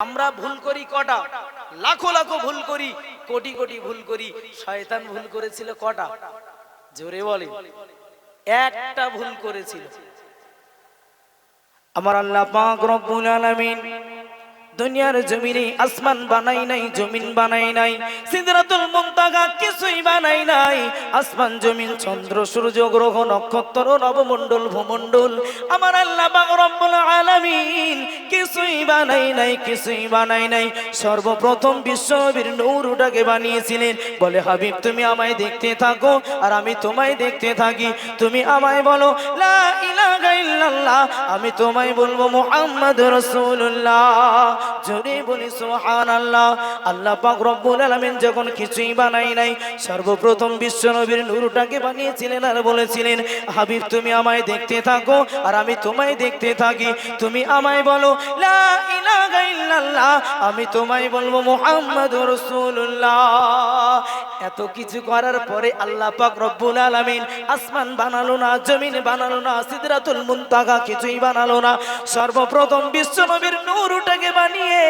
আমরা ভুল করি কটা? লাখো লাখো ভুল করি, কোটি কোটি ভুল করি। শয়তান ভুল করেছিল কটা? জোরে বলে। একটা ভুল করেছিল। আমার আল্লাহ পাক রব্বুল আলামিন দুনিয়ার জমিনে আসমান বানাই নাই, জমিন বানাই নাই, সিদরাতুল মুনতাহা কিছুই বানাই নাই। আসমান, জমিন, চন্দ্র, সূর্য, গ্রহ, নক্ষত্র, নবমণ্ডল, ভূমণ্ডল, আমার আল্লাহ পাক রব্বুল আলামিন কিছুই বানাই নাই, কিছুই বানাই নাই। সর্বপ্রথম বিশ্বনবীর নূরটাকে বানিয়েছিলেন। বলে, হাবিব, তুমি আমায় দেখতে থাকো আর আমি তোমায় দেখতে থাকি। তুমি আমায় বলো, লা ইলাহা ইল্লাল্লাহ আমি তোমায় বলব মুহাম্মদ রাসূলুল্লাহ জোরে বলি সুবহানাল্লাহ, আল্লাহ পাক রব্বুল আলামিন যখন কিছুই বানাই নাই, সর্বপ্রথম বিশ্বনবীর নূরটাকে বানিয়েছিলেন আর বলেছিলেন, হাবিব তুমি আমায় দেখতে থাকো আর আমি তোমায় দেখতে থাকি। তুমি আমায় বলো আমি তোমায় বলব মুহাম্মদ রাসূলুল্লাহ এত কিছু করার পরে আল্লাহ পাক রব্বুল আলামিন আসমান বানালো না, জমিন বানালো না, সিদরাতুল মুনতাহা কিছুই বানালো না। সর্বপ্রথম বিশ্ব বিশ্বনবীর নূরটাকে বানিয়ে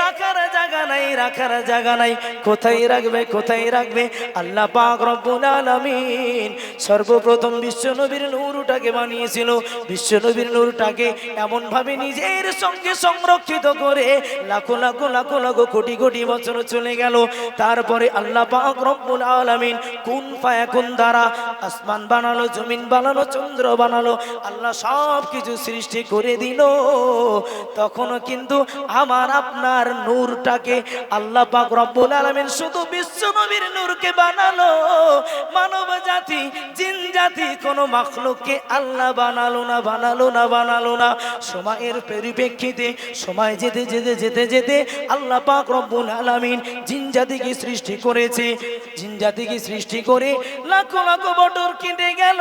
রাখার জায়গা নাই, রাখার জায়গা নাই। কোথায় রাখবে কোথায় রাখবে? আল্লাহ পাক রব্বুল আলামিন সর্বপ্রথম বিশ্বনবীর নূরটাকে বানিয়েছিল। বিশ্বনবীর নূরটাকে এমন ভাবে নিজের সঙ্গে সংরক্ষিত করে লাখো লাখো লাখো লাখো, কোটি কোটি বছর চলে গেল। তারপরে আল্লাহ পাক রব্বুল আলামিন কোন ফায়াকুন দ্বারা আসমান বানালো, জমিন বানালো, চন্দ্র বানালো, আল্লাহ সব কিছু সৃষ্টি করে দিল। তখনও কিন্তু আমার আপনার নূরটাকে আল্লাহ পাক রব্বুল আলামিন শুধু বিশ্ব নবীর নূরকে বানালো। মানব জাতি, জিন জাতি, কোন মাখলুককে আল্লাহ বানালো না বানালো না বানালো না। সময়ের পরিপ্রেক্ষিতে, সময় যেতে যেতে যেতে যেতে আল্লাহ পাক রব্বুল আলামিন জিন জাতিকে সৃষ্টি করেছে। জিন জাতিকে সৃষ্টি করে লাখো লাখো বটর কেটে গেল।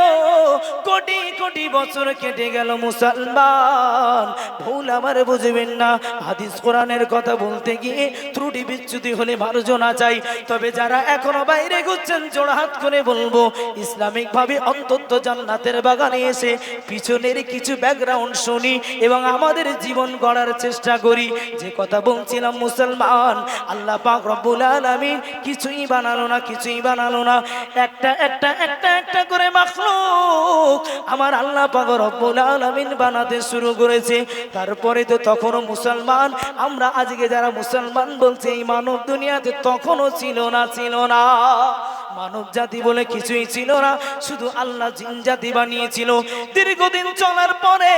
কোটি কোটি বছর কেটে গেল মুসলমান। ভুল আমার বুঝবেন না। হাদিস কোরআনের কথা বলতে গিয়ে ত্রুটি বিচ্যুতি হলে মার্জনা চাই। তবে যারা এখনও বাইরে ঘুরছেন জোড়হাত করে বলব ইসলামিক ভাবে অন্তত জান্নাতের বাগানে এসে পিছনের কিছু ব্যাকগ্রাউন্ড শুনি এবং আমাদের জীবন গড়ার চেষ্টা করি। যে কথা বলছিলাম মুসলমান, আল্লাহ পাক রব্বুল আলামিন কিছুই বানালো না, কিছুই বানালো না। একটা একটা একটা একটা করে মাখলুক আমার আল্লাহ পাক রব্বুল আলামিন বানাতে শুরু করেছে। তারপরে তো তখনও মুসলমান আমরা আজকে যারা মুসলমান বলছে, এই মানব দুনিয়াতে তখনও ছিল না ছিল না। মানব জাতি বলে কিছুই ছিল না, শুধু আল্লাহ জিন জাতি বানিয়েছিল। দীর্ঘদিন চলার পরে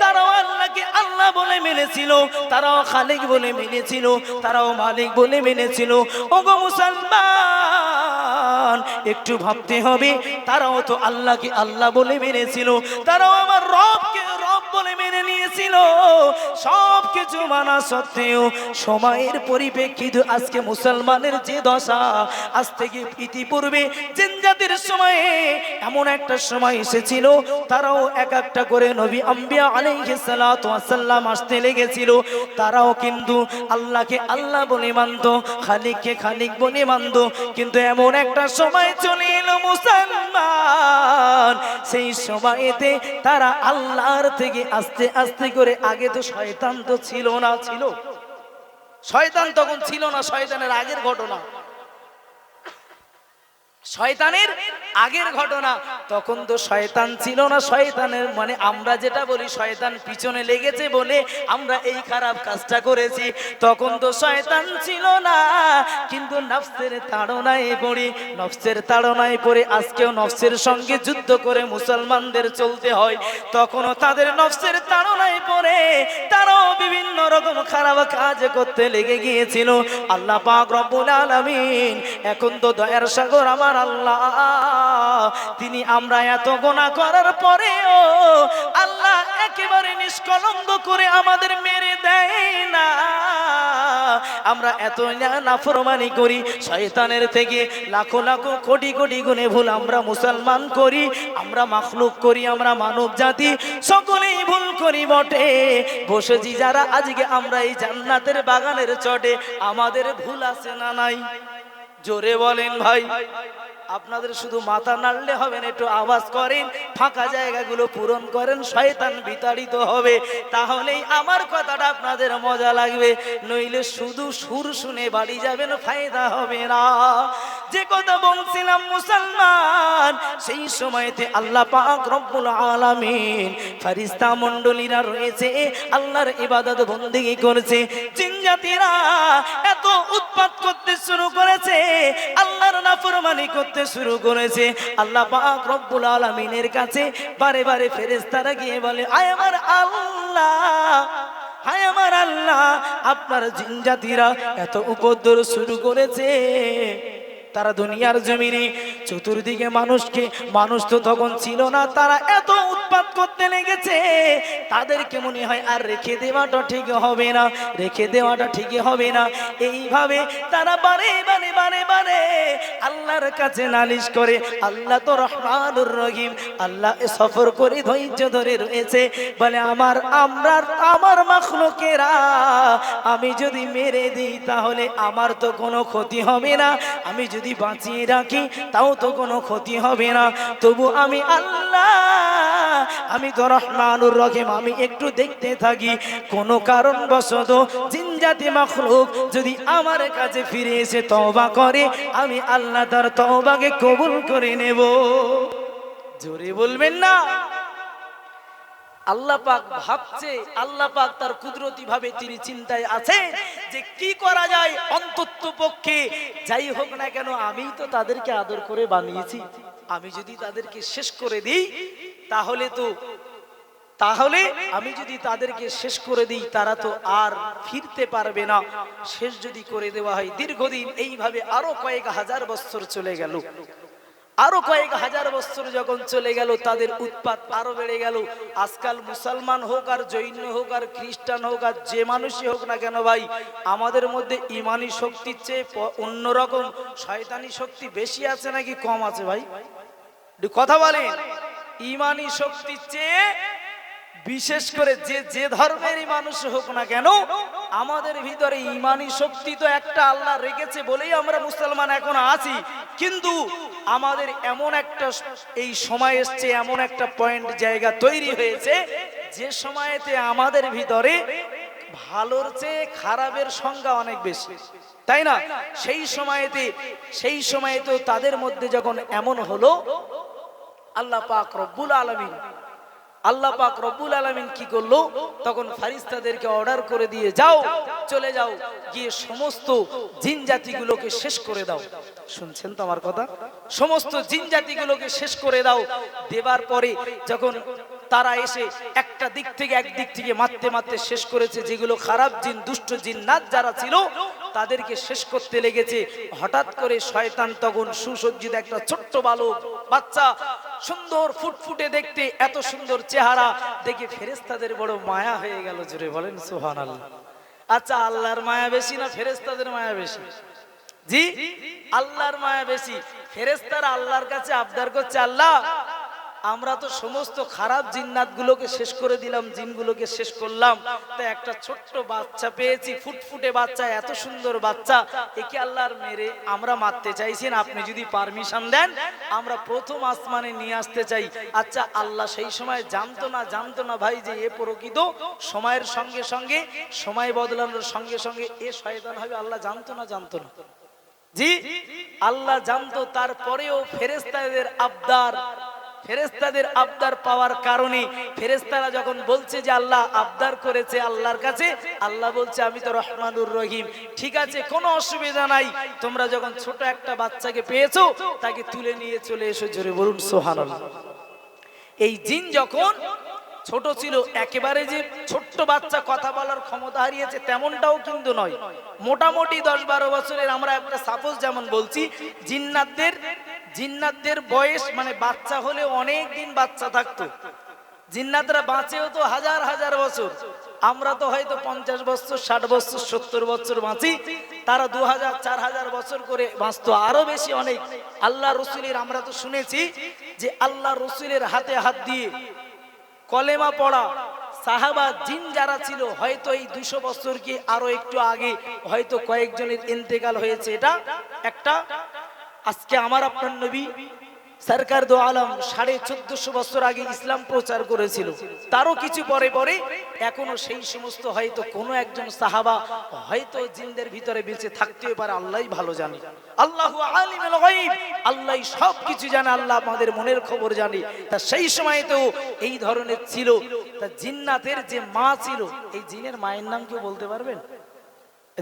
তারাও আল্লাহকে আল্লাহ বলে মেনেছিল, তারাও খালিক বলে মেনেছিল, তারাও মালিক বলে মেনেছিল। ওগো মুসলমান একটু ভাবতে হবে, তারাও তো আল্লাহকে আল্লাহ বলে মেনেছিল, তারাও আমার রবকে রব বলে মেনে নিয়েছিল। সব কিছু মানা সত্ত্বেও সময়ের পরিপ্রেক্ষিত আজকে মুসলমানের যে দশা, আজ থেকে ইতিপূর্বে জিনজাতির সময়ে এমন একটা সময় এসেছিল, তারাও এক একটা করে নবী আম্বিয়া আলাইহিস সালাতু ওয়াসাল্লাম আসতে লেগেছিল, তারাও কিন্তু আল্লাহকে আল্লাহ বলে মানত, খালিককে খালিক বলে মানত, কিন্তু এমন একটা সময় চলে এলো মুসলমান। সেই সময়তে তারা আল্লাহর থেকে আস্তে আস্তে করে, আগে তো শয়তান তো ছিল না, ছিল। শয়তান তখন ছিল না, শয়তানের আগের ঘটনা। শয়তানের আগের ঘটনা। তখন তো শয়তান ছিল না, শয়তানের মানে আমরা যেটা বলি, শয়তান পিছনে লেগেছে বলে আমরা এই খারাপ কাজটা করেছি। তখন তো শয়তান ছিল না, কিন্তু নফসের তাড়নায় পড়ে, নফসের তাড়নায় পড়ে আজকেও নফসের সঙ্গে যুদ্ধ করে মুসলমানদের চলতে হয়। তখনও তাদের নফসের তাড়নায় পড়ে, তারাও বিভিন্ন রকম খারাপ কাজ করতে লেগে গিয়েছিল। আল্লাহ পাক রব্বুল আলামিন, এখন তো দয়ার সাগর আমার আল্লাহ। তিনি আমরা এত গোনা করার পরেও আল্লাহ একেবারে নিষ্কলঙ্ক করে আমাদের মেরে দেয় না। আমরা এত নাফরমানি করি, শয়তানের থেকে লাখো লাখো কোটি কোটি গুণে ভুল আমরা মুসলমান করি, আমরা মাখলুক করি, আমরা মানব জাতি, সকলেই ভুল করি বটে। বসেছি যারা আজকে আমরা এই জান্নাতের বাগানের চটে, আমাদের ভুল আছে না নাই? জোরে বলেন ভাই। আপনাদের শুধু মাথা নাড়লে হবে না, একটু আওয়াজ করেন, ফাঁকা জায়গাগুলো পূরণ করেন, শয়তান বিতাড়িত হবে। তাহলেই আমার কথাটা আপনাদের মজা লাগবে। নইলে শুধু সুর শুনে বাড়ি যাবেন, ফায়দা হবে না। যে কথা বলছিলাম মুসলমান, সেই সময়তে আল্লাহ পাক রব্বুল আলামিন ফারিস্তা মণ্ডলীরা রয়েছে, আল্লাহর ইবাদত বন্দেগী করেছে। জিন জাতিরা এত উৎপাত করতে শুরু করেছে, আল্লাহর নাফরমানি করতে শুরু করেছে। আল্লাহ পাক রব্বুল আলামিনের কাছে বারে বারে ফেরেশতারা গিয়ে বলে, আয় আমার আল্লাহ হায় আমার আল্লাহ, আপনার জিনজাতিরা এত উপদ্রব শুরু করেছে। তারা দুনিয়ার জমিনে, চতুর্দিকে মানুষকে, মানুষ তো তখন ছিল না, তারা এত উৎপাত করতে লেগেছে। তাদেরকে মনে হয় আর রেখে দেওয়াটা ঠিক হবে না, রেখে দেওয়াটা ঠিক হবে না। এইভাবে তারা বারে বারে বারে বারে আল্লাহর কাছে নালিশ করে, আল্লাহ তো রহমানুর রহিম, আল্লাহ সফর করে ধৈর্য ধরে রয়েছে। বলে, আমার, আমরা, আমার মাখলুকেরা, আমি যদি মেরে দিই তাহলে আমার তো কোনো ক্ষতি হবে না, আমি যদি বাঁচিয়ে রাখি, তাও তো কোনো ক্ষতি হবে না। তবু আমি আল্লাহ, আমি তো রহমানুর রহিম, আমি একটু দেখতে থাকি। কোনো কারণবশত জিনজাতি মাখলুক যদি আমার কাছে ফিরে এসে তওবা করে, আমি আল্লাহ তার তওবাকে কবুল করে নেব। জোরে বলবেন না? আল্লাহ ভাবছে, আল্লাহ তার কুদরতি ভাবে তিনি চিন্তায় আছে যে কি করা যায় অন্তত পক্ষে। যাই হোক না কেন আমি তো তাদেরকে আদর করে বানিয়েছি। আমি যদি তাদেরকে শেষ করে দিই, তাহলে তো, তাহলে আমি যদি তাদেরকে শেষ করে দিই, তারা তো আর ফিরতে পারবে না। শেষ যদি করে দেওয়া হয়, দীর্ঘদিন এইভাবে আরও কয়েক হাজার বছর চলে গেল। আরও কয়েক হাজার বছর যখন চলে গেল, তাদের উৎপাত আরও বেড়ে গেল। আজকাল মুসলমান হোক আর জৈন হোক আর খ্রিস্টান হোক আর যে মানুষই হোক না কেন ভাই, আমাদের মধ্যে ইমানি শক্তির চেয়ে অন্যরকম শয়তানি শক্তি বেশি আছে নাকি কম আছে ভাই? কথা বলেন। ইমানি শক্তির চেয়ে বিশেষ করে যে যে ধর্মেরই মানুষ হোক না কেন, আমাদের ভিতরে ইমানি শক্তি তো একটা আল্লাহ রেখেছে বলেই আমরা মুসলমান এখন আছি। কিন্তু আমাদের এমন একটা এই সময় এসছে, এমন একটা পয়েন্ট জায়গা তৈরি হয়েছে, যে সময়তে আমাদের ভিতরে ভালোর চেয়ে খারাপের সংজ্ঞা অনেক বেশি। তাই না? সেই সময়তে সেই সময়তে তাদের মধ্যে যখন এমন হলো, আল্লাহ পাক রব্বুল আলামিন আল্লাহ পাক রব্বুল আলামিন কি করল? তখন ফারিস্তাদেরকে অর্ডার করে দিয়ে যাও, চলে যাও, গিয়ে সমস্ত জিন জাতিগুলোকে শেষ করে দাও। শুনছেন তো আমার কথা? সমস্ত জিন জাতিগুলোকে শেষ করে দাও। দেবার পরে যখন তারা এসে একটা দিক থেকে এক দিক থেকে মারতে মারতে শেষ করেছে, যেগুলো খারাপ জিন, দুষ্ট জিন, নাচ যারা ছিল, তাদেরকে শেষ করতে লেগেছে। হঠাৎ করে শয়তান তখন সুসজ্জিত একটা ছোট্ট বালক, বাচ্চা সুন্দর ফুটফুটে দেখতে এত সুন্দর চেহারা দেখে ফেরেস্তাদের বড় মায়া হয়ে গেল জুড়ে বলেন সোহান আল্লাহ আচ্ছা আল্লাহর মায়া বেশি না ফেরেস্তাদের মায়া বেশি? জি? আল্লাহর মায়া বেশি। ফেরেস্তারা আল্লাহর কাছে আবদার করছে, আল্লাহ আমরা তো সমস্ত খারাপ জিন্নাত গুলোকে শেষ করে দিলাম, জিনগুলোকে শেষ করলাম। তা একটা ছোট্ট বাচ্চা পেয়েছি, ফুটফুটে বাচ্চা, এত সুন্দর বাচ্চা। একে আল্লাহর মেরে আমরা মারতে চাইছেন আপনি যদি পারমিশন দেন, আমরা প্রথম আসমানে নিয়ে আসতে চাই। আচ্ছা আল্লাহ সেই সময় জানতো না জানতো না ভাই যে এ প্রকৃত সময়ের সঙ্গে সঙ্গে, সময় বদলানোর সঙ্গে সঙ্গে এ শয়তান হবে, আল্লাহ জানতো না জানতো না। জি, আল্লাহ জানতো, তারপরেও ফেরেস্তাদের আবদার ফেরেস্তাদের আবদার পাওয়ার কারণে ফেরেস্তারা যখন বলছে যে আল্লাহ আবদার করেছে আল্লাহর কাছে, আল্লাহ বলছে, আমি তো রহমানুর রহিম। ঠিক আছে, কোনো অসুবিধা নাই। তোমরা যখন ছোট একটা বাচ্চাকে পেয়েছ, তাকে তুলে নিয়ে চলে এসো জোরে বলুন সোহানাল্লাহ এই জিন যখন ছোট ছিল, একেবারে যে ছোট্ট বাচ্চা কথা বলার ক্ষমতা হারিয়েছে, তেমনটাও কিন্তু নয়। মোটামুটি দশ বারো বছরের, আমরা একটা সাপোজ যেমন বলছি, জিন্নাতদের জিন্নাতদের বয়স মানে বাচ্চা হলে অনেক দিন বাচ্চা থাকতো। জিন্নাতরা বাঁচেও তো হাজার হাজার বছর। আমরা তো হয়তো পঞ্চাশ বছর, ষাট বছর, সত্তর বছর বাঁচি। তারা দু হাজার, চার হাজার বছর করে বাঁচতো, আরও বেশি অনেক। আল্লাহ রসুলের, আমরা তো শুনেছি যে আল্লাহ রসুলের হাতে হাত দিয়ে কলেমা পড়া। সাহাবা, জিন যারা ছিল, হয়তো এই দুশো বছর কি আরও একটু আগে হয়তো কয়েকজনের ইন্তেকাল হয়েছে। এটা একটা আজকে আমার আপনার নবী সরকার দো আলম সাড়ে চোদ্দশো বছর আগে ইসলাম প্রচার করেছিল। তারও কিছু পরে পরে এখনও সেই সমস্ত হয়তো কোনো একজন সাহাবা হয়তো জিনদের ভিতরে বেঁচে থাকতেও পারে আল্লাহ ভালো জানে। আল্লাহ আল্লাহ সব কিছু জানে, আল্লাহ আমাদের মনের খবর জানে। তা সেই সময় তো এই ধরনের ছিল। তা জিন্নাতের যে মা ছিল, এই জিনের মায়ের নাম কেউ বলতে পারবেন?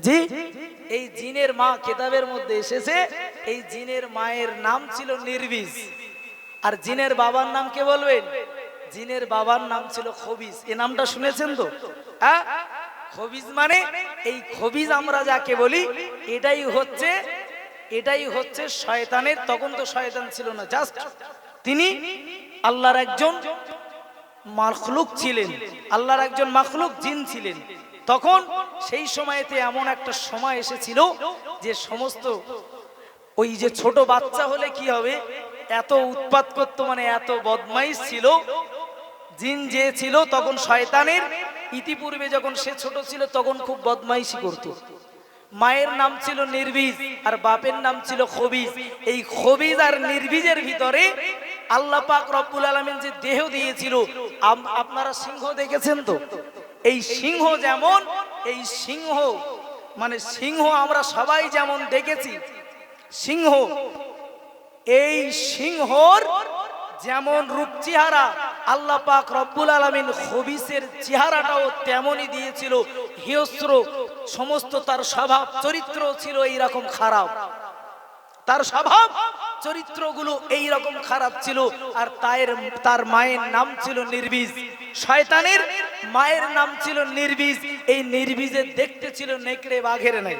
জি? এই জিনের মা কেতাবের মধ্যে এসেছে, এই জিনের মায়ের নাম ছিল নির্বিজ। আর জিনের বাবার নাম কে বলবেন? জিনের বাবার নাম ছিল খবিজ। এ নামটা শুনেছেন তো? হ্যাঁ খবিজ মানে এই খবিজ আমরা যাকে বলি, এটাই হচ্ছে এটাই হচ্ছে শয়তানের, তখন তো শয়তান ছিল না জাস্ট তিনি আল্লাহর একজন মাখলুক ছিলেন। আল্লাহর একজন মাখলুক জিন ছিলেন। তখন সেই সময়তে এমন একটা সময় এসেছিল যে সমস্ত ওই যে ছোট বাচ্চা হলে কি হবে? এত উৎপাত করতো মানে এত বদমাইশ ছিল, জিন যে ছিল তখন শয়তানের। ইতিপূর্বে যখন সে ছোট ছিল তখন খুব বদমাইশি করত। মায়ের নাম ছিল নির্বীজ আর বাপের নাম ছিল খবিজ। এই খবিজ আর নির্বীজের ভিতরে আল্লাহ পাক রব্বুল আলমিন যে দেহ দিয়েছিল আপনারা সিংহ দেখেছেন তো? এই সিংহ যেমন, এই সিংহ মানে সিংহ আমরা সবাই যেমন দেখেছি, সিংহ, এই সিংহর যেমন রূপ চেহারা, আল্লাহ পাক রব্বুল আলমিন খবিসের চেহারাটাও তেমনই দিয়েছিল, হিয়স্র, সমস্ত তার স্বভাব, চরিত্র ছিল এইরকম খারাপ। তার স্বভাব চরিত্রগুলো এই রকম খারাপ ছিল, আর তায়ের, তার মায়ের নাম ছিল নির্বীজ। শয়তানের মায়ের নাম ছিল নির্বীজ। এই নির্বীজের দেখতে ছিল নেকড়ে বাঘের নাই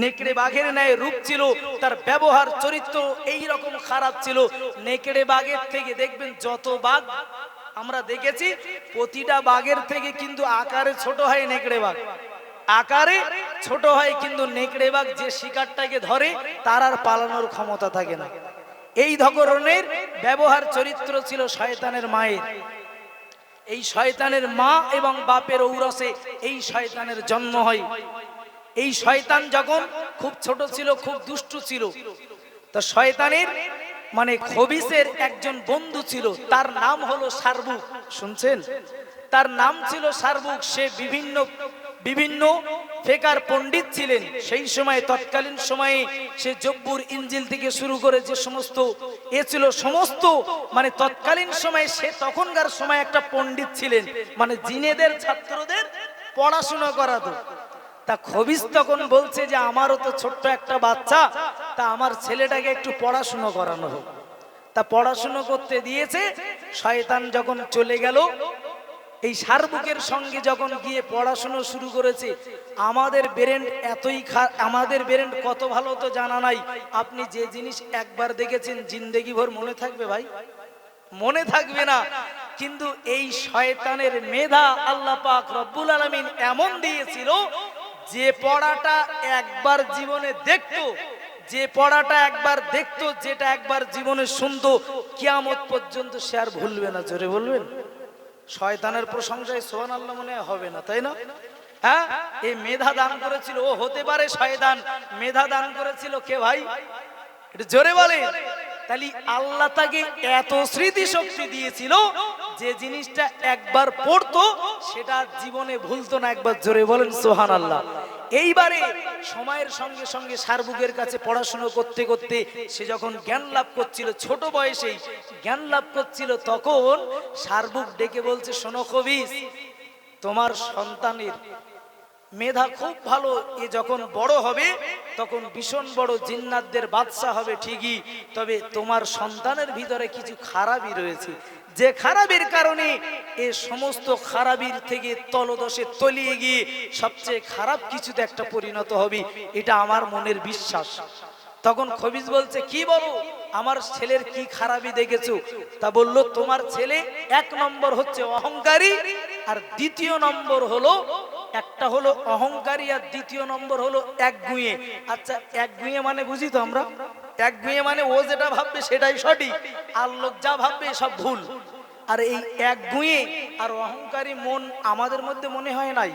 নেকড়ে বাঘের ন্যায় রূপ ছিল, তার ব্যবহার, চরিত্র এই রকম খারাপ ছিল। নেকড়ে বাঘের থেকে দেখবেন যত বাঘ আমরা দেখেছি, প্রতিটা বাঘের থেকে কিন্তু আকারে ছোট হয় নেকড়ে বাঘ। আকারে ছোট হয়, কিন্তু নেকড়ে বাঘ যে শিকারটাকে ধরে, তার আর পালানোর ক্ষমতা থাকে না। এই ধরনের ব্যবহার চরিত্র ছিল শয়তানের মায়ের। এই শয়তানের মা এবং বাপের ঔরসে এই শয়তানের জন্ম হয়। এই শয়তান যখন খুব ছোট ছিল, খুব দুষ্টু ছিল, তো শয়তানের মানে খবিসের একজন বন্ধু ছিল, তার নাম হলো সারবুক। শুনছেন? তার নাম ছিল সারবুক। সে বিভিন্ন বিভিন্ন ফেকার পণ্ডিত ছিলেন। সেই সময়, তৎকালীন সময়ে সে জব্বুর ইঞ্জিল থেকে শুরু করে যে সমস্ত, এ ছিল সমস্ত মানে তৎকালীন সময়ে সে তখনকার সময় একটা পণ্ডিত ছিলেন। মানে জিনেদের, ছাত্রদের পড়াশোনা করাতো। তা খবিস তখন বলছে যে, আমারও তো ছোট্ট একটা বাচ্চা, তা আমার ছেলেটাকে একটু পড়াশুনো করানো হোক। তা পড়াশুনো করতে দিয়েছে, শয়তান যখন চলে গেল এই সারবুকের সঙ্গে যখন গিয়ে পড়াশুনো শুরু করেছে, আমাদের ব্রেন এতই আমাদের ব্রেন কত ভালো তো জানা নাই। আপনি যে জিনিস একবার দেখেছেন জিন্দেগি ভর মনে থাকবে ভাই? মনে থাকবে না। কিন্তু এই শয়তানের মেধা আল্লাহ পাক রব্বুল আলামিন এমন দিয়েছিল, যে পড়াটা একবার জীবনে দেখতো, যে পড়াটা একবার দেখতো, যেটা একবার জীবনে শুনতো, কিয়ামত পর্যন্ত সে আর ভুলবে না। জোরে বলবেন? শয়তানের প্রশংসায় সোহান আল্লাহ মনে হবে না, তাই না? হ্যাঁ? এই মেধা দান করেছিল, ও হতে পারে শয়তান। মেধা দান করেছিল কে ভাই? এটা জোরে বলে। তাহলে আল্লাহ তাকে এত স্মৃতি শক্তি দিয়েছিল যে জিনিসটা একবার পড়তো, সেটা জীবনে ভুলতো না। একবার জোরে বলেন সোহান আল্লাহ এইবারে সময়ের সঙ্গে সঙ্গে সারবুকের কাছে পড়াশুনো করতে করতে সে যখন জ্ঞান লাভ করছিল, ছোট বয়সেই জ্ঞান লাভ করছিল, তখন সারবুক ডেকে বলছে, শোনো কবিস তোমার সন্তানের মেধা খুব ভালো, এ যখন বড় হবে, তখন ভীষণ বড় জিন্নাতদের বাদশা হবে ঠিকই, তবে তোমার সন্তানের ভিতরে কিছু খারাপই রয়েছে। যে খারাপের কারণে এ সমস্ত খারাপির থেকে তলদশে তলিয়ে গিয়ে সবচেয়ে খারাপ কিছুতে একটা পরিণত হবে, এটা আমার মনের বিশ্বাস। তখন খবিজ বলছে, কি বলো? আমার ছেলের কি খারাপই দেখেছ? তা বলল, তোমার ছেলে এক নম্বর হচ্ছে অহংকারী আর দ্বিতীয় নম্বর হলো, একটা হলো অহংকারী আর দ্বিতীয় নম্বর হলো এক গুঁয়ে আচ্ছা এক গুঁয়ে মানে বুঝি তো আমরা? এক মেয়ে মানে ও যেটা ভাববে সেটাই সঠিক, আর লোক যা ভাববে সব ভুল। আর এই এক গুঁয়ে আর অহংকারী মন আমাদের মধ্যে মনে হয় নাই।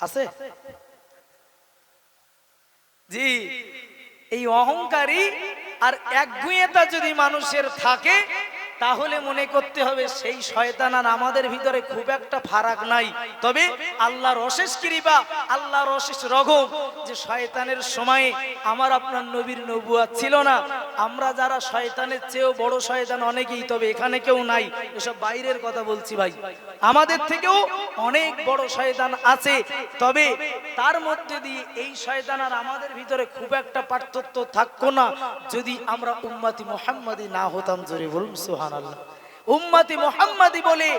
আছে? জি, এই অহংকারী আর এক গুঁয়েটা যদি মানুষের থাকে তাহলে মনে করতে হবে সেই শয়তান আর আমাদের ভিতরে খুব একটা ফারাক নাই। তবে আল্লাহর অশেষ কৃপা, আল্লাহর অশেষ রঘম যে শয়তানের সময়ে আমার আপনার নবীর নবুয়া ছিল না। আমরা যারা শয়তানের চেয়েও বড় শয়তান অনেকেই, তবে এখানে কেউ নাই। এসব বাইরের কথা বলছি ভাই। আমাদের থেকেও অনেক বড় শয়তান আছে। তবে তার মধ্যে দিয়ে এই শয়তান আর আমাদের ভিতরে খুব একটা পার্থক্য থাকতো না। যদি আমরা উম্মাতি মোহাম্মদি না হতাম, জোরে বলুন সুবহানাল্লাহ। উম্মাতি মোহাম্মদি বলে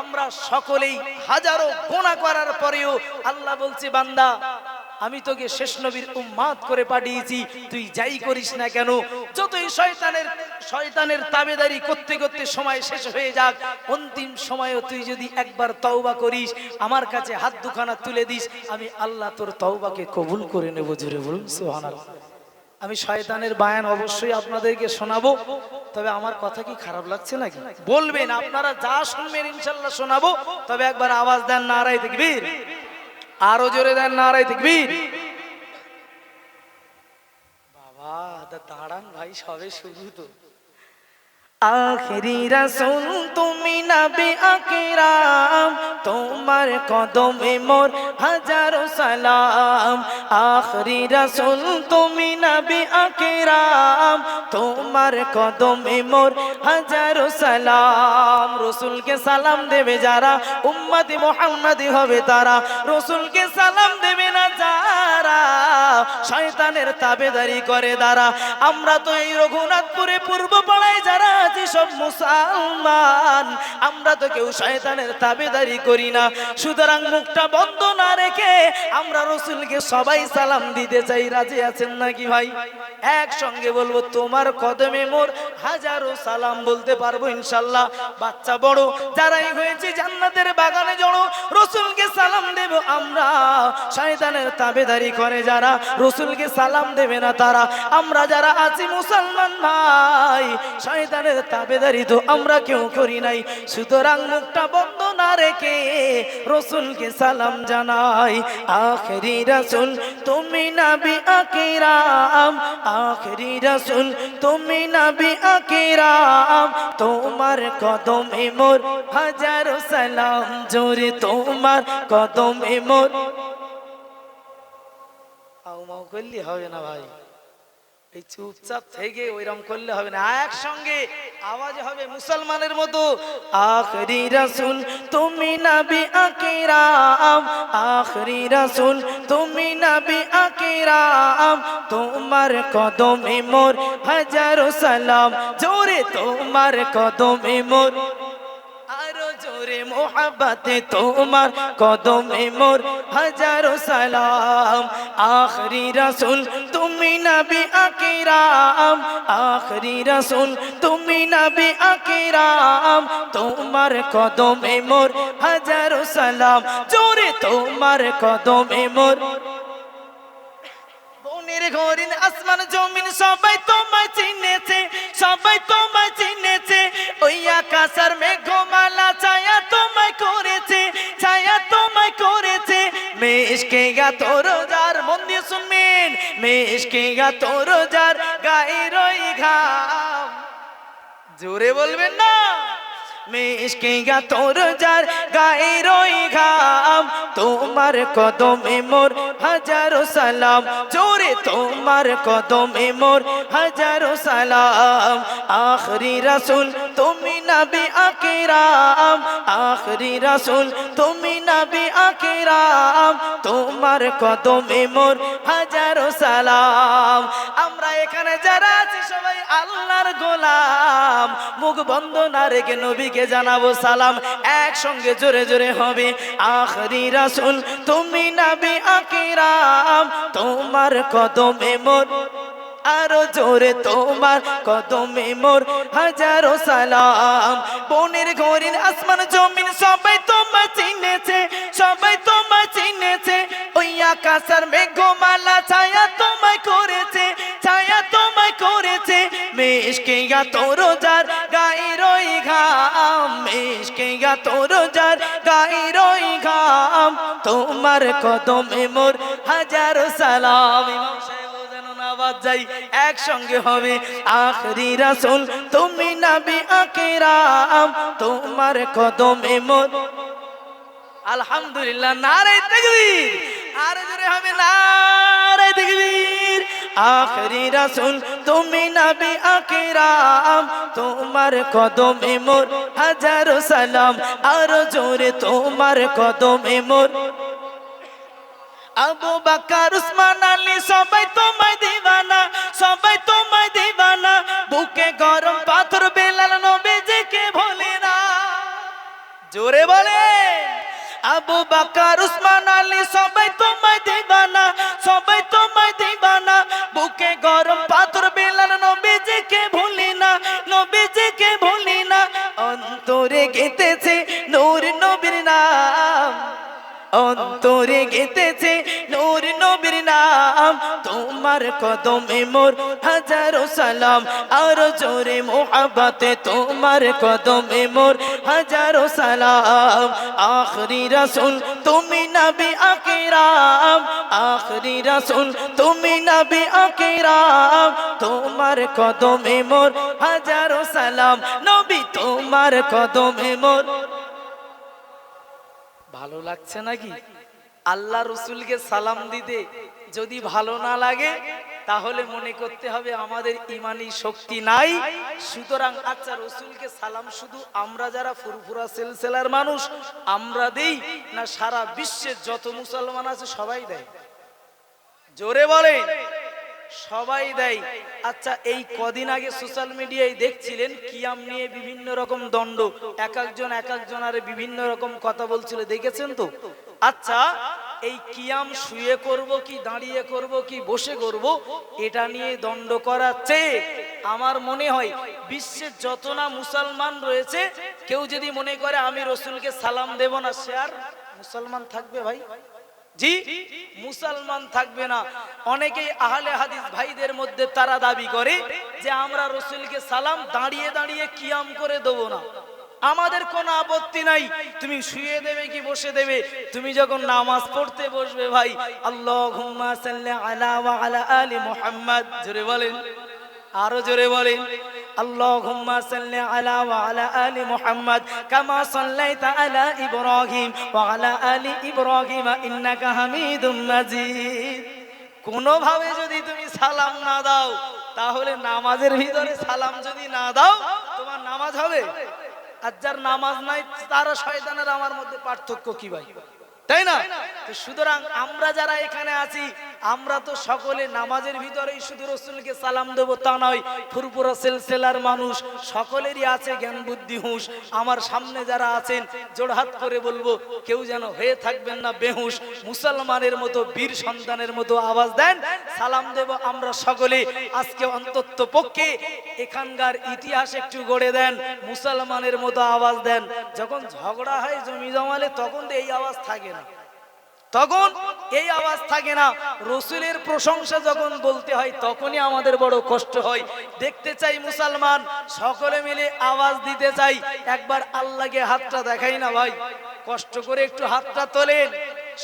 আমরা সকলেই হাজারো গোনা করার পরেও আল্লাহ বলছে, বান্দা আমি তোকে শেষ নবীর উম্মাদ করে পাঠিয়েছি, তুই যাই করিস না কেন? যতই শয়তানের শয়তানের তাবেদারি করতে করতে সময় শেষ হয়ে যাক, অন্তিম সময়ও তুই যদি একবার তওবা করিস, আমার কাছে হাত দুখানা তুলে দিস, আমি আল্লাহ তোর তওবাকে কবুল করে নেব জুড়ে বলুন, সুবহানাল্লাহ। আমি শয়তানের বায়ান অবশ্যই আপনাদেরকে শোনাবো, তবে আমার কথা কি খারাপ লাগছে নাকি? বলবেন, আপনারা যা শুনবেন ইনশাল্লাহ শোনাবো, তবে একবার আওয়াজ দেন নারাই দেখবীর আরও জোরে দেন নারায় দেখবি বাবা দাঁড়ান ভাই সবে শুরু তো। আখেরি রাসূল, তুমি নবী আকরাম। তোমার কদমে মোর হাজারো সালাম। আখেরি রাসূল, তুমি নবী আকরাম। তোমার কদমে মোর হাজারো সালাম। রসুলকে সালাম দেবে যারা, উম্মতি মুহাম্মাদি হবে তারা। রসুলকে সালাম দেবে না শয়তানের তাবেদারি করে দ্বারা আমরা তো এই রঘুনাথপুরে পূর্ব পাড়ায় যারা আছি, সব মুসলমান। আমরা তো কেউ শয়তানের তাবেদারি করি না। সুতরাং মুখটা বন্ধ না রেখে আমরা রসুলকে সবাই সালাম দিতে চাই। রাজি আছেন নাকি ভাই? একসঙ্গে বলব, তোমার কদমে মোর হাজারো সালাম বলতে পারব ইনশাল্লাহ। বাচ্চা বড়, যারাই হয়েছে জান্নাতের বাগানে জড়ো, রসুলকে সালাম দেব আমরা। শয়তানের তাবেদারি করে যারা রসুলকে সালাম দেবে না তারা। আমরা যারা আছি মুসলমান ভাই, শয়তানের তাবেদারি তো আমরা কেউ করি নাই। সুতরাং মুখটা বন্ধ না রেখে রসুলকে সালাম জানাই। আখেরি রাসুল, তুমি নাবি আকিরাম। আখেরি রাসুল, তুমি নাবি আকিরাম। তোমার কদমে মোর হাজারো সালাম, জোরে তোমার কদমে মোর আউ মাউ করলে হবে না ভাই। এই চুপচাপ থেকে ওইরকম করলে হবে না। একসঙ্গে আওয়াজ হবে মুসলমানের মতো। আখরি রাসুল, তুমি নবী আকিরাম। আখরি রাসুল, তুমি নবী আকিরাম। তোমার কদমে মোর হাজারো সালাম। জোরে তোমার কদমে মোর মোহাব্বতে তোমার কদমে মোর হাজারো সালাম। আখরি রাসুল, তুমি নবী আকিরাম। আখরি রাসুল, তুমি নবী আকিরাম। তোমার কদমে মোর হাজারো সালাম। জোরে তোমার কদমে মোর। বনের আসমান জমিন সবাই তোমায় চিনেছে, সবাই তোমায় চিনেছে। ওই আকাশের তোমায় করেছে, ছায়া তোমায় করেছে। মেশকে গা তোর যার মন্দির শুনবেন মেশকে গা তোর যার গায়ে রই ঘাম। জোরে বলবেন না? মেশকে গা তোর যার গায়ে রই ঘাম, তোমার কদমে মোর হাজারো সালাম। জোরে তোমার কদমে মোর হাজারো সালাম। আখরি রাসুল, তুমি নবী আকিরাম। আখরি রাসুল, তুমি নবী আকিরাম। তোমার কদমে মোর হাজারো সালাম। এখানে যারা আছি সবাই আল্লাহর গোলাম। মুখ বন্ধ না রেখে নবীকে জানাব সালাম। একসঙ্গে জোরে জোরে হবে, আখরি রাসুল, তুমি নবী আকিরাম। তোমার কদমে মোর, আরও জোরে তোমার কদমে মোর হাজারো সালাম। বনের ঘরিন আসমান, জমিন সবাই তোমায় চিনেছে, সবাই তোমায় চিনেছে। ওই আকাশের মেঘমালা ছায়া তোমায় করেছে। মেশকে গা তোর যার গায়ে রই ঘাম মেশকে গা তোর যার গায়ে রই ঘাম। তোমার কদমে মোর হাজার সালাম যাই একসঙ্গে হবে আখরি রাসূল, তুমি নবী আকিরাম। তোমার কদমে মোর আলহামদুলিল্লাহ নারে তাকবীর। আর জোরে হবে নারে তাকবীর। আখরি রাসূল, তুমি নবী আকিরাম। তোমার কদমে মোর হাজারো সালাম, আর জোরে তোমার কদমে মোর। আবু বাকার, উসমান, আলী সবাই তোমায় দিবানা, সবাই তোমায় দিবানা। বুকে গরম পাথর বেলাল নবীজিকে ভোলে না। জোরে বলে আবু বাকার, উসমান আলী, সবাই তোমায় দিবানা সবাই তোমায় দিবানা বুকে গরম পাথর বেলাল নবীজিকে ভুলি না, নবীজিকে ভুলি না। অন্তরে গেতেছে নূর নবীর নাম, অন্তরে গেতেছে তোমার কদমে মোর হাজারো সালাম, আর জোরে মোহাবতে তোমার কদমে মোর হাজারো সালাম। আখরি রাসূল, তুমি নবী আকিরাম। আখরি রাসূল, তুমি নবী আকিরাম। তোমার কদমে মোর হাজারো সালাম, নবী তোমার কদমে মোর। ভালো লাগছে নাকি? আল্লাহ রসুলকে সালাম দিতে যদি ভালো না লাগে, তাহলে মনে করতে হবে আমাদের ইমানি শক্তি নাই। সুতরাং আচ্ছা রসুলকে সালাম শুধু আমরা যারা ফুরফুরা সেলসেলার মানুষ, আমরা দেই না সারা বিশ্বের যত মুসলমান আছে সবাই দেয়? জোরে বলে সবাই দেয়। আচ্ছা এই কদিন আগে সোশ্যাল মিডিয়ায় দেখছিলেন কিয়াম নিয়ে বিভিন্ন রকম দণ্ড, এক একজন এক একজন আরে বিভিন্ন রকম কথা বলছিল, দেখেছেন তো? আচ্ছা এই কিয়াম শুয়ে করব কি দাঁড়িয়ে করব কি বসে করব, এটা নিয়ে দণ্ড করা চেয়ে আমার মনে হয় বিশ্বের যত না মুসলমান রয়েছে, কেউ যদি মনে করে আমি রসুলকে সালাম দেব না, সে আর মুসলমান থাকবে ভাই? জি? মুসলমান থাকবে না। অনেকেই আহলে হাদিস ভাইদের মধ্যে তারা দাবি করে যে আমরা রসুলকে সালাম দাঁড়িয়ে দাঁড়িয়ে কিয়াম করে দেবো না। আমাদের কোনো আপত্তি নাই তুমি শুয়ে দেবে কি বসে দেবে তুমি যখন নামাজ পড়তে বসবে ভাই আল্লাহুম্মা সাল্লি আলা ওয়া আলা আলি মুহাম্মদ জোরে বলেন আরো জোরে বলেন اللهم صل على وعلى آل محمد كما صليت على إبراهيم وعلى آل إبراهيم إنك حميد مجيد কোনোভাবে যদি তুমি সালাম না দাও তাহলে নামাজের ভিতরে সালাম যদি না দাও তোমার নামাজ হবে আর যার নামাজ নাই তারা শয়তানের আমার মধ্যে পার্থক্য কি ভাই? তাই না? সুতরাং আমরা যারা এখানে আছি আমরা তো সকলে নামাজের ভিতরেই শুধু রসুলকে সালাম দেবো তা নয় ফুরপুরা সেলসেলার মানুষ, সকলেরই আছে জ্ঞান, বুদ্ধি, হুঁশ। আমার সামনে যারা আছেন জোড়হাত করে বলব, কেউ যেন হয়ে থাকবেন না বেহুশ, মুসলমানের মতো, বীর সন্তানের মতো আওয়াজ দেন, সালাম দেব আমরা সকলে। আজকে অন্তত পক্ষে এখানকার ইতিহাস একটু গড়ে দেন, মুসলমানের মতো আওয়াজ দেন। যখন ঝগড়া হয় জমি জমালে, তখন তো এই আওয়াজ থাকে না। তখন এই আওয়াজ থাকে না। রসুলের প্রশংসা যখন বলতে হয়, তখনই আমাদের বড় কষ্ট হয়। দেখতে চাই মুসলমান, সকলে মিলে আওয়াজ দিতে চাই। একবার আল্লাহকে হাতটা দেখাই না ভাই। কষ্ট করে একটু হাতটা তোলেন।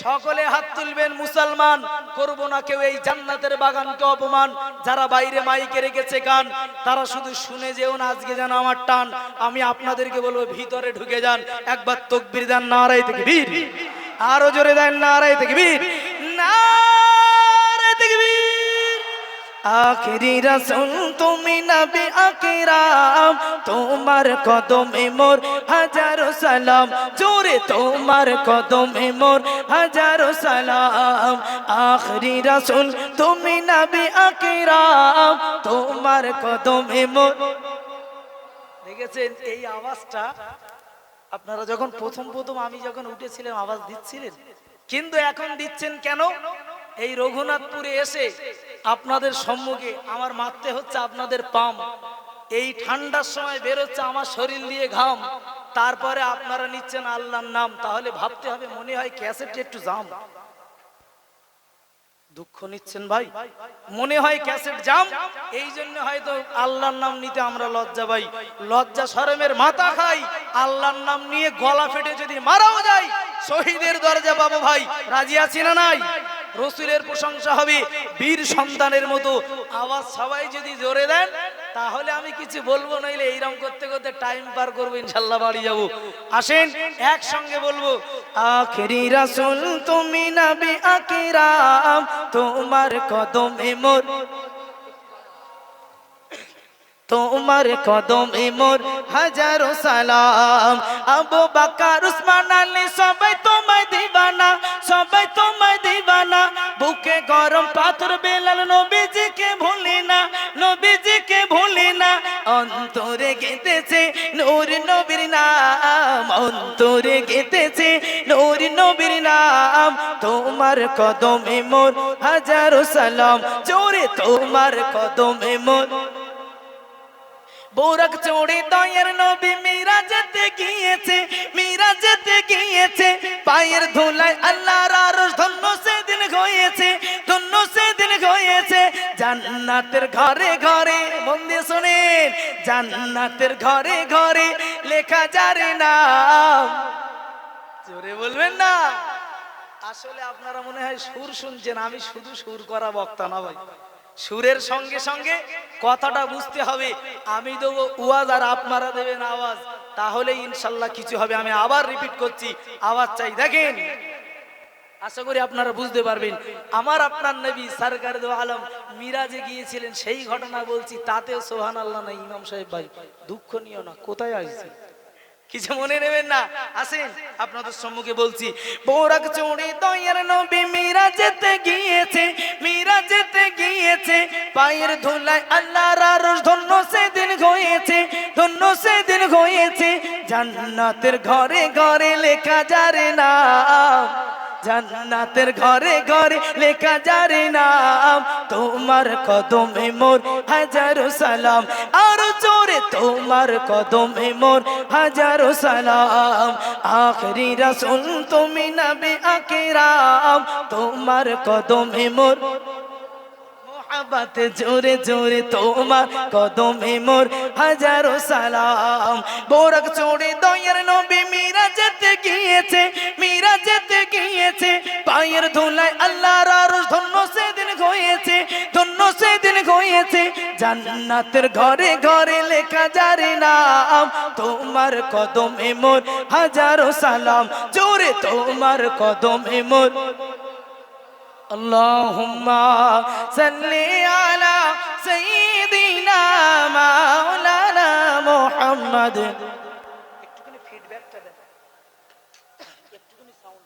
সকলে হাত তুলবেন মুসলমান। করব না কেউ এই জান্নাতের বাগানকে অপমান। যারা বাইরে মাইকে রেখেছে গান, তারা শুধু শুনে যেও না, আজকে যেন আমার টান। আমি আপনাদেরকে বলব, ভিতরে ঢুকে যান। একবার তকবির দেন নারাই থেকে বীর আরও জোরে দেন নারাই থেকে বীর নারাই থেকে বীর আখিরি রাসূল, তুমি নবী আকিরাম, তোমার কদমে মোর হাজারো সালাম। জোরে তোমার কদমে মোর হাজারো সালাম। আখিরি রাসূল, তুমি নবী আকিরাম, তোমার কদমে মোর দেখেছেন, এই আওয়াজটা আপনারা যখন প্রথম প্রথম আমি যখন উঠেছিলাম, আওয়াজ দিচ্ছিলেন? কিন্তু এখন দিচ্ছেন কেন? এই রঘুনাথপুরে এসে আপনাদের সম্মুখে আমার মারতে হচ্ছে আপনাদের পাম। এই ঠান্ডার সময় বেরোচ্ছে আমার শরীর দিয়ে ঘাম। তারপরে আপনারা নিচ্ছেন আল্লাহর নাম। তাহলে ভাবতে হবে মনে হয় ক্যাসেট একটু জাম। দুঃখ নিচ্ছেন ভাই? মনে হয় ক্যাসেট জাম? এই জন্য হয়তো আল্লাহর নাম নিতে আমরা লজ্জা ভাই। লজ্জা শরমের মাথা খাই। আল্লাহর নাম নিয়ে গলা ফেটে যদি মারাও যায়, শহীদের দরজা পাবো ভাই। রাজি আছি না নাই? রসুলের প্রশংসা হবে, বীর সন্তানের মতো। আওয়াজ সবাই যদি জোরে দেন, তাহলে আমি কিছু বলব, নইলে এইরকম করতে করতে টাইম পার করব, ইনশাল্লাহ বাড়ি যাব। আসেন, একসঙ্গে বলব আখেরি রাসুল, তুমি নবী আকিরাম, তোমার কদমে মোর তোমার কদমে মোর হাজারো সালাম। আবু বাকার, উসমান আলী, সবাই তোমায় দিবানা, সবাই তোমায় দিবানা। বুকে গরম পাথর বেলাল, নবীজিকে ভুলি না নবীজিকে অন্তরে গেতেছে নূর নবীর নাম, অন্তরে গেতেছে নূর নবীর নাম। তোমার কদমে মোর হাজারো সালাম, জোরে তোমার কদমে মোর। বোরক চড়ে দয়ের নবী মীরা যেতে গিয়েছে মীরা যেতে গিয়েছে। পায়ের ধুলায় আল্লাহর আরশ ধন্য সেদিন হয়েছে, ধন্য সেদিন হয়েছে। জান্নাতের ঘরে ঘরে দিয়ে শোনেন, জান্নাতের ঘরে ঘরে লেখা যারে নাম। জোরে বলবেন না? আসলে আপনারা মনে হয় সুর শুনছেন, আমি শুধু সুর করা বক্তা না ভাই। সুরের সঙ্গে সঙ্গে কথাটা বুঝতে হবে। আমি দেবো ওয়াজ আর আপনারা দেবেন আওয়াজ। তাহলে ইনশাল্লাহ কিছু হবে। আমি আবার রিপিট করছি। আওয়াজ চাই, দেখেন। আশা করি আপনারা বুঝতে পারবেন। আমার আপনার নবী সরকার আলম মিরাজে গিয়েছিলেন, সেই ঘটনা বলছি, তাতেও সোহান আল্লাহ না, ইমাম সাহেব ভাই, দুঃখ নিও না, কোথায় আসছে কিছু মনে নেবেন না? আসেন, আপনাদের সম্মুখে বলছি বোরাক চড়ে দয়ের নবী মীরা যেতে গিয়েছে মীরা যেতে গিয়েছে, পায়ের ধুলায় আল্লাহর আরশ ধন্য সেদিন হয়েছে, ধন্য সেদিন হয়েছে, জান্নাতের ঘরে ঘরে লেখা যারে নাম। জান্নাতের ঘরে ঘরে লেখা যারে নাম, তোমার কদমে মোর হাজারো সালাম। আর জোরে তোমার কদমে মোর হাজারো সালাম। আখরি রাসুল তুমি নাবে আকেরাম তোমার কদমে মোর মোহাবত জোরে জোরে তোমার কদমে মোর হাজারো সালাম। বোরক চড়ে দয়ের নবী মীরা যেতে গিয়েছে মীরা যেতে গিয়েছে। পায়ের ধুলায় আল্লাহর আরশ ধন্য সেদিন হয়েছে, ধন্য সেদিন হয়েছে। জান্নাতের ঘরে ঘরে লেখা যারে নাম, তোমার কদমে মোর হাজারো সালাম। জোরে তোমার কদমে মোর اللهم صل على سيدنا مولانا محمد একটুখানি ফিডব্যাকটা দেন একটুখানি সাউন্ড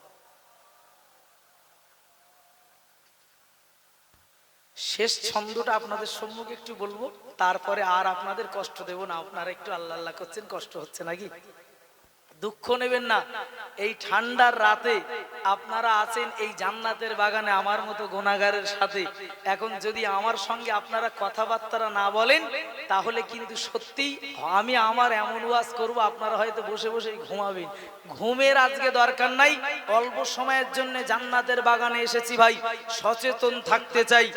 শেষ ছন্দটা আপনাদের সম্মুখে একটু বলবো তারপরে আর আপনাদের কষ্ট দেব না আপনারা একটু আল্লাহ আল্লাহ করছেন কষ্ট হচ্ছে নাকি দুঃখ নেবেন না। এই ঠান্ডার রাতে আপনারা আছেন এই জান্নাতের বাগানে আমার মতো গোনাগারের সাথে। এখন যদি আমার সঙ্গে আপনারা কথাবার্তা না বলেন, তাহলে কিন্তু সত্যি আমি আমার এমন ওয়াজ করব, আপনারা হয়তো বসে বসে ঘুমাবেন। ঘুমের আজকে দরকার নাই, অল্প সময়ের জন্য জান্নাতের বাগানে এসেছি ভাই, সচেতন থাকতে চাই।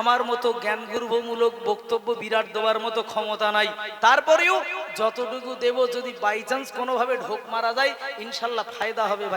আমার মতো জ্ঞান গর্ভমূলক বক্তব্য বিরাট দেওয়ার মতো ক্ষমতা নাই। তারপরেও যতটুকু দেব, যদি বাই চান্স কোনোভাবে ঢোক মারা যায় ইনশাল্লাহ ফায়দা হবে ভাই।